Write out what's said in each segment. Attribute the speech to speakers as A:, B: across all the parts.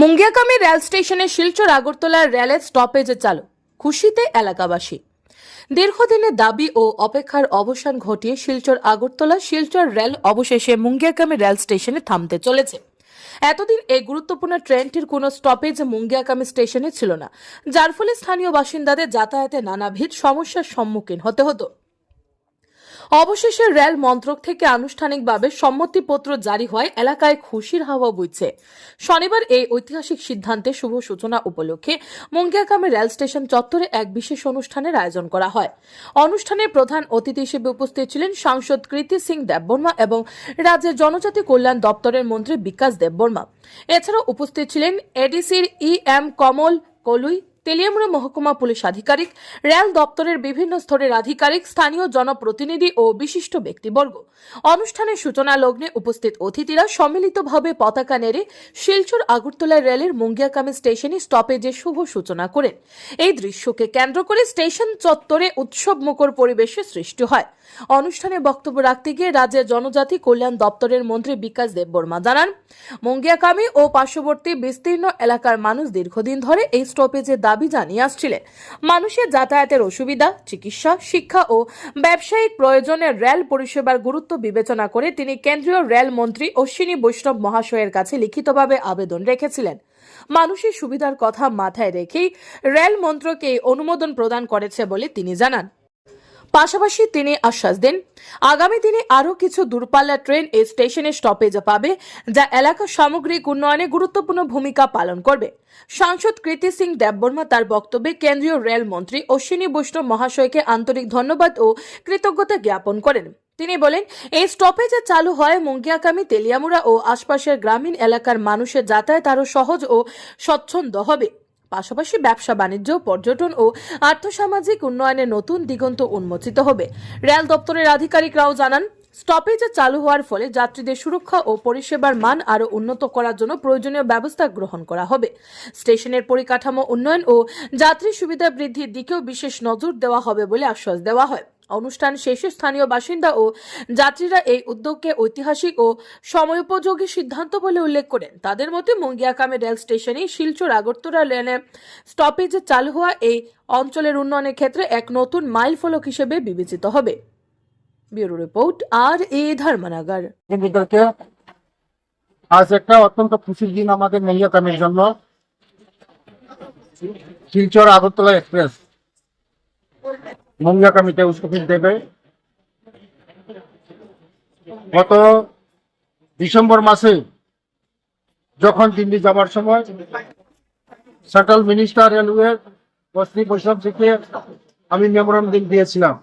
A: Mungiakami rail স্টেশনে শিলচর আগরতলার রেলের স্টপেজে চালু। খুশিতে এলাকাবাসী। দীর্ঘদিনের দাবি ও অপেক্ষার অবসান ঘটিয়ে শিলচর আগরতলা শিলচর রেল অবশেষে মুঙ্গিয়াকামী রেল স্টেশনে থামতে চলেছে। এতদিন এই গুরুত্বপূর্ণ ট্রেনটির কোনো স্টপেজ মুঙ্গিয়াকামী স্টেশনে ছিল না, যার ফলে স্থানীয় বাসিন্দাদের যাতায়াতে নানাবিধ সমস্যার সম্মুখীন হতে হতো। অবশেষে রেল মন্ত্রক থেকে আনুষ্ঠানিকভাবে সম্মতিপত্র জারি হয় এলাকায় খুশির হাওয়া বইছে। শনিবার এই ঐতিহাসিক সিদ্ধান্তে শুভ সূচনা উপলক্ষে মুঙ্গিয়াকামে রেল স্টেশন চত্বরে এক বিশেষ অনুষ্ঠানের আয়োজন করা হয়। অনুষ্ঠানে প্রধান অতিথি হিসেবে উপস্থিত ছিলেন সাংসদ কৃতি সিং দেববর্মা এবং রাজ্যের জনজাতি কল্যাণ দপ্তরের মন্ত্রী বিকাশ দেববর্মা। এছাড়াও উপস্থিত ছিলেন এডিসির ই এম কমল কলুই তেলিয়ামুড়া মহকুমা পুলিশ আধিকারিক রেল দপ্তরের বিভিন্ন স্তরের আধিকারিক, স্থানীয় জনপ্রতিনিধি ও বিশিষ্ট ব্যক্তিবর্গ। অনুষ্ঠানের সূচনা লগ্নে উপস্থিত অতিথিরা সম্মিলিতভাবে পতাকা নেড়ে শিলচর আগরতলা রেলের মুঙ্গিয়াকামী স্টেশনে স্টপেজের শুভ সূচনা করেন। এই দৃশ্যকে কেন্দ্র করে স্টেশন চত্বরে উৎসব মুখর পরিবেশের সৃষ্টি হয়। অনুষ্ঠানে বক্তব্য রাখতে গিয়ে রাজ্যের জনজাতি কল্যাণ দপ্তরের মন্ত্রী বিকাশ দেববর্মা জানান, মঙ্গিয়াকামী ও পার্শ্ববর্তী বিস্তীর্ণ এলাকার মানুষ দীর্ঘদিন ধরে এই স্টপেজের দাবি জানিয়ে আসছিলেন। মানুষের যাতায়াতের অসুবিধা, চিকিৎসা, শিক্ষা ও ব্যবসায়িক প্রয়োজনে রেল পরিষেবার গুরুত্ব বিবেচনা করে তিনি কেন্দ্রীয় রেল মন্ত্রী অশ্বিনী বৈষ্ণব মহাশয়ের কাছে লিখিতভাবে আবেদন রেখেছিলেন। মানুষের সুবিধার কথা মাথায় রেখেই রেল মন্ত্রকে অনুমোদন প্রদান করেছে বলে তিনি জানান। পাশাপাশি তিনি আশ্বাস দেন, আগামী দিনে আরও কিছু দূরপাল্লা ট্রেন এই স্টেশনে স্টপেজ পাবে, যা এলাকার সামগ্রিক উন্নয়নে গুরুত্বপূর্ণ ভূমিকা পালন করবে। সাংসদ কৃতি সিং দেববর্মা তার বক্তব্যে কেন্দ্রীয় রেল মন্ত্রী অশ্বিনী বৈষ্ণব মহাশয়কে আন্তরিক ধন্যবাদ ও কৃতজ্ঞতা জ্ঞাপন করেন। তিনি বলেন, এই স্টপেজে চালু হয় মুঙ্গিয়াকামী, তেলিয়ামুড়া ও আশপাশের গ্রামীণ এলাকার মানুষের যাতায়াত আরও সহজ ও স্বচ্ছন্দ হবে। পাশাপাশি ব্যবসা, বাণিজ্য, পর্যটন ও আর্থসামাজিক উন্নয়নে নতুন দিগন্ত উন্মোচিত হবে। রেল দপ্তরের আধিকারিকরাও জানান স্টপেজ চালু হওয়ার ফলে যাত্রীদের সুরক্ষা ও পরিষেবার মান আরও উন্নত করার জন্য প্রয়োজনীয় ব্যবস্থা গ্রহণ করা হবে। স্টেশনের পরিকাঠামো উন্নয়ন ও যাত্রী সুবিধা বৃদ্ধির দিকেও বিশেষ নজর দেওয়া হবে বলে আশ্বাস দেওয়া হয়। অনুষ্ঠান শেষে স্থানীয় বাসিন্দা ও যাত্রীরা এই উদ্যোগকে ঐতিহাসিক ও সময়োপযোগী সিদ্ধান্ত বলে উল্লেখ করেন। তাদের মতে, মঙ্গিয়াকামে রেল স্টেশনে শিলচর আগরতলা লেনে স্টপেজে চালু হওয়া এই অঞ্চলের উন্নয়নের ক্ষেত্রে এক নতুন মাইল ফলক হিসেবে বিবেচিত হবে। ব্যুরো রিপোর্ট, আর এ ধর্মনগর।
B: আজ একটা অত্যন্ত খুশির দিন আমাদের মহিয়াকামের জন্য। শিলচর আগরতলা এক্সপ্রেস। মঙ্গিয়াকামিতে উৎসবিত দেবে। গত ডিসেম্বর মাসে যখন দিল্লি যাবার সময় সেন্ট্রাল মিনিস্টার রেলওয়ে বস্তি বৈষ্ণব থেকে আমি মেমোরান্ডাম দিয়েছিলাম।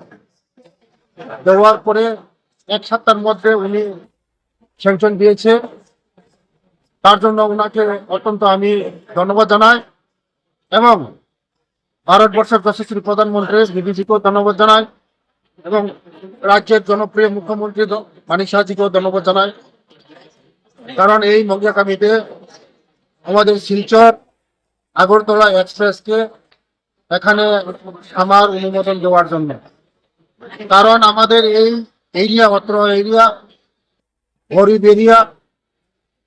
B: দেওয়ার পরে এক সপ্তাহের মধ্যে উনি স্যাংশন দিয়েছে। তার জন্য ওনাকে অত্যন্ত আমি ধন্যবাদ জানাই এবং ভারতবর্ষের যশস্বী প্রধানমন্ত্রী বিবিজিকেও ধন্যবাদ জানাই এবং রাজ্যের জনপ্রিয় মুখ্যমন্ত্রী মানিক সাহাজিকেও ধন্যবাদ জানাই কারণ এই মঙ্গিয়াকামিতে আমাদের শিলচর, আগরতলা এক্সপ্রেসকে এখানে আমার অনুমোদন দেওয়ার জন্য। কারণ আমাদের এই এরিয়া, অত্র এরিয়া, গরিব এরিয়া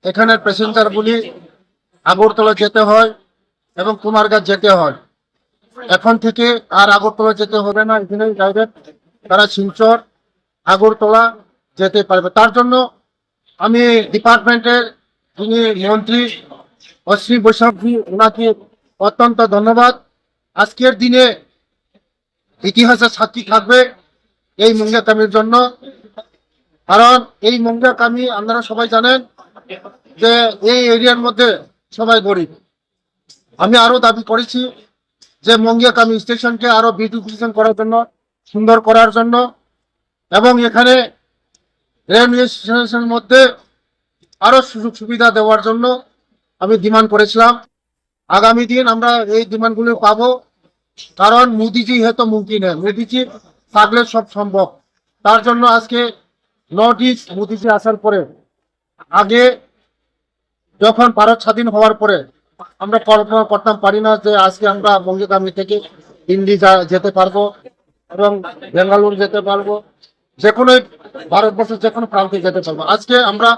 B: এখানে প্যাসেঞ্জারগুলি আগরতলা যেতে হয় এবং কুমারঘাট যেতে হয়। এখন থেকে আর আগরতলা যেতে হবে না, এখানে ডাইরেক্ট তারা শিলচর, আগরতলা যেতে পারবে। তার জন্য আমি ডিপার্টমেন্টের যিনি মন্ত্রী অশ্বিনী বৈষ্ণবজি, ওনাকে অত্যন্ত ধন্যবাদ। আজকের দিনে ইতিহাসের সাক্ষী থাকবে এই মুঙ্গা কামির জন্য। কারণ এই মুঙ্গা কামি আপনারা সবাই জানেন যে এই এরিয়ার মধ্যে সবাই গরিব। আমি আরও দাবি করেছি যে মঙ্গিয়া কামি স্টেশনকে আরও বিউটিফিকেশন করার জন্য, সুন্দর করার জন্য, এবং এখানে রেলওয়ে স্টেশনের মধ্যে আরও সুযোগ সুবিধা দেওয়ার জন্য আমি ডিমান্ড করেছিলাম। আগামী দিন আমরা এই ডিমান্ডগুলো পাবো, কারণ মোদিজি হয়তো মুক্তি হ্যাঁ মোদিজি থাকলে সব সম্ভব। তার জন্য আজকে নর্থ ইস্ট মোদিজি আসার পরে, আগে যখন ভারত স্বাধীন হওয়ার পরে আমরা কল্পনা করতাম, পারি না যে আজকে আমরা বঙ্গগামী থেকে দিল্লি যেতে পারব এবং বেঙ্গালুরু যেতে পারব। যে কোনো ভারতবর্ষের যে কোনো প্রান্তে যেতে পারব। আজকে আমরা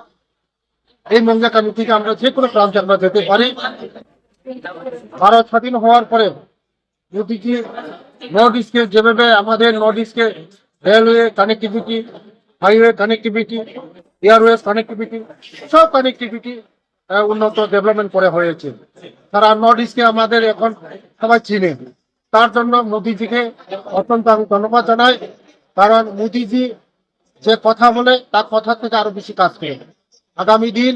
B: এই মঙ্গাকামি থেকে আমরা যে কোনো প্রান্তে আমরা যেতে পারি। ভারত স্বাধীন হওয়ার পরে মোদীজি নর্থ ইস্টকে যেভাবে আমাদের north ইস্টকে railway connectivity highway connectivity airways connectivity সব কানেক্টিভিটি উন্নত ডেভেলপমেন্ট করে হয়েছে। তারা নর্থ ইস্টকে আমাদের এখন সবাই চিনে। তার জন্য মোদিজিকে অত্যন্ত আমি ধন্যবাদ জানাই। কারণ মোদিজি যে কথা বলে, তার কথা থেকে আরও বেশি কাজ করে। আগামী দিন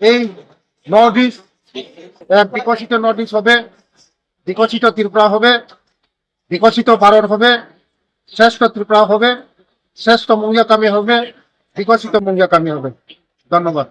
B: এই নর্থ ইস্ট বিকশিত নর্থ ইস্ট হবে, বিকশিত ত্রিপুরা হবে, বিকশিত ভারত হবে, শ্রেষ্ঠ ত্রিপুরা হবে, শ্রেষ্ঠ মঙ্গিয়াকামী হবে, বিকশিত মঙ্গিয়াকামী হবে। ধন্যবাদ।